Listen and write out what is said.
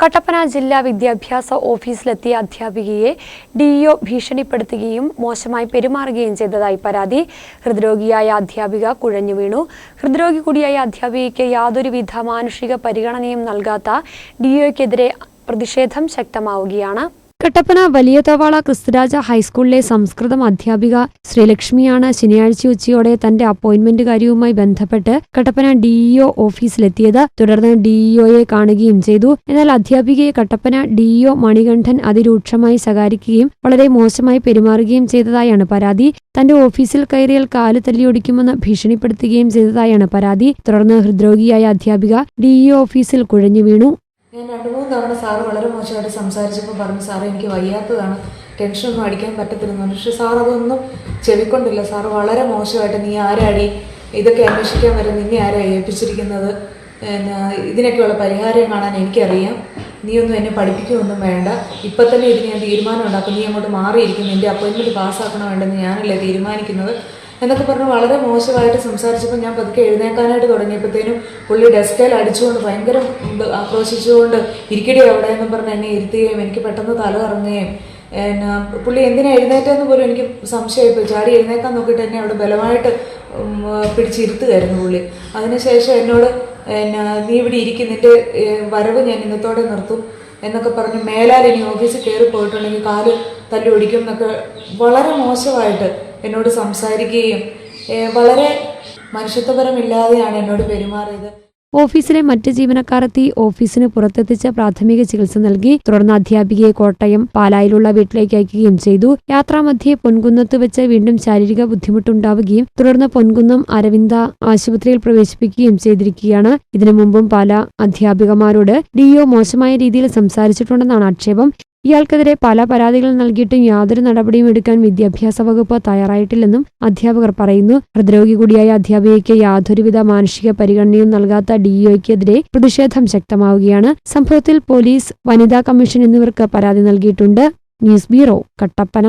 കട്ടപ്പന ജില്ലാ വിദ്യാഭ്യാസ ഓഫീസിലെത്തിയ അധ്യാപികയെ ഡിഇഒ ഭീഷണിപ്പെടുത്തുകയും മോശമായി പെരുമാറുകയും ചെയ്തതായി പരാതി. ഹൃദ്രോഗിയായ അധ്യാപിക കുഴഞ്ഞു വീണു. ഹൃദ്രോഗി കൂടിയായ അധ്യാപികയ്ക്ക് യാതൊരുവിധ മാനുഷിക പരിഗണനയും നൽകാത്ത ഡിഇഒക്കെതിരെ പ്രതിഷേധം ശക്തമാവുകയാണ്. കട്ടപ്പന വലിയ തവാള ക്രിസ്തുരാജ ഹൈസ്കൂളിലെ സംസ്കൃതം അധ്യാപിക ശ്രീലക്ഷ്മിയാണ് ശനിയാഴ്ച ഉച്ചയോടെ തന്റെ അപ്പോയിന്റ്മെന്റ് കാര്യവുമായി ബന്ധപ്പെട്ട് കട്ടപ്പന ഡിഇഒ ഓഫീസിലെത്തിയത്. തുടർന്ന് ഡിഇഒയെ കാണുകയും ചെയ്തു. എന്നാൽ അധ്യാപികയെ കട്ടപ്പന ഡിഇഒ മണികണ്ഠൻ അതിരൂക്ഷമായി ശകാരിക്കുകയും വളരെ മോശമായി പെരുമാറുകയും ചെയ്തതായാണ് പരാതി. തന്റെ ഓഫീസിൽ കയറിയാൽ കാൽ തല്ലിയൊടിക്കുമെന്ന് ഭീഷണിപ്പെടുത്തുകയും ചെയ്തതായാണ് പരാതി. തുടർന്ന് ഹൃദ്രോഗിയായ അധ്യാപിക ഡിഇഒ ഓഫീസിൽ കുഴഞ്ഞു വീണു. ഞാൻ രണ്ട് മൂന്ന് തവണ സാറ് വളരെ മോശമായിട്ട് സംസാരിച്ചപ്പോൾ പറഞ്ഞു സാറ് എനിക്ക് വയ്യാത്തതാണ്. ടെൻഷനൊന്നും അടിക്കാൻ പറ്റത്തില്ലെന്ന് പക്ഷെ സാർ അതൊന്നും ചെവിക്കൊണ്ടില്ല. സാറ് വളരെ മോശമായിട്ട് നീ ആരാടി? ഇതൊക്കെ അന്വേഷിക്കാൻ വരെ നിന്നെ ആരാ ഏൽപ്പിച്ചിരിക്കുന്നത്? പിന്നെ ഇതിനൊക്കെയുള്ള പരിഹാരം കാണാൻ എനിക്കറിയാം. നീ ഒന്നും എന്നെ പഠിപ്പിക്കുകയൊന്നും വേണ്ട. ഇപ്പം തന്നെ ഇതിന് ഞാൻ തീരുമാനം ഉണ്ടാക്കും. നീ അങ്ങോട്ട് മാറിയിരിക്കും നിന്റെ അപ്പോയിൻമെന്റ് പാസ്സാക്കണോ വേണ്ടെന്ന് ഞാനല്ലേ തീരുമാനിക്കുന്നത്? എന്നൊക്കെ പറഞ്ഞ് വളരെ മോശമായിട്ട് സംസാരിച്ചപ്പോൾ ഞാൻ പതുക്കെ എഴുന്നേക്കാനായിട്ട് തുടങ്ങിയപ്പോഴത്തേനും പുള്ളി ഡെസ്കയിൽ അടിച്ചുകൊണ്ട് ഭയങ്കര ആക്രോശിച്ചുകൊണ്ട് ഇരിക്കടി അവിടെ എന്ന് പറഞ്ഞ് എന്നെ ഇരുത്തുകയും എനിക്ക് പെട്ടെന്ന് തല കറങ്ങുകയും. എന്നാ പുള്ളി എന്തിനാ എഴുന്നേറ്റെന്ന് പോലും എനിക്ക് സംശയമായിപ്പോയി. ചാടി എഴുന്നേക്കാൻ നോക്കിയിട്ട് എന്നെ അവിടെ ബലമായിട്ട് പിടിച്ചിരുത്തുകയായിരുന്നു പുള്ളി. അതിനുശേഷം എന്നോട് എന്നാ നീ ഇവിടെ ഇരിക്കും നിന്റെ വരവ് ഞാൻ ഇന്നത്തോടെ നിർത്തും എന്നൊക്കെ പറഞ്ഞ് മേലാൽ ഇനി ഓഫീസിൽ കയറി പോയിട്ടുണ്ടെങ്കിൽ കാൽ തല്ലി ഒടിക്കും എന്നൊക്കെ വളരെ മോശമായിട്ട് എന്നോട് സംസാരിക്കുകയും വളരെ മനുഷ്യത്വപരമില്ലാതെയാണ് എന്നോട് പെരുമാറിയത്. ഓഫീസിലെ മറ്റ് ജീവനക്കാരെത്തി ഓഫീസിന് പുറത്തെത്തിച്ച് പ്രാഥമിക ചികിത്സ നൽകി തുടർന്ന് അധ്യാപികയെ കോട്ടയം പാലായിലുള്ള വീട്ടിലേക്ക് അയക്കുകയും ചെയ്തു. യാത്രാമധ്യേ പൊൻകുന്നത്ത് വെച്ച് വീണ്ടും ശാരീരിക ബുദ്ധിമുട്ടുണ്ടാവുകയും തുടർന്ന് പൊൻകുന്നം അരവിന്ദ ആശുപത്രിയിൽ പ്രവേശിപ്പിക്കുകയും ചെയ്തിരിക്കുകയാണ്. ഇതിനു മുമ്പും പാല അധ്യാപികമാരോട് ഡിഒ മോശമായ രീതിയിൽ സംസാരിച്ചിട്ടുണ്ടെന്നാണ് ആക്ഷേപം. ഇയാൾക്കെതിരെ പല പരാതികൾ നൽകിയിട്ടും യാതൊരു നടപടിയും എടുക്കാൻ വിദ്യാഭ്യാസ വകുപ്പ് തയ്യാറായിട്ടില്ലെന്നും അധ്യാപകർ പറയുന്നു. ഹൃദ്രോഗി കൂടിയായ അധ്യാപികയ്ക്ക് യാതൊരുവിധ മാനുഷിക പരിഗണനയും നൽകാത്ത ഡിഇഒയ്ക്കെതിരെ പ്രതിഷേധം ശക്തമാവുകയാണ്. സംഭവത്തിൽ പോലീസ് വനിതാ കമ്മീഷൻ എന്നിവർക്ക് പരാതി നൽകിയിട്ടുണ്ട്. News bureau Kattappana.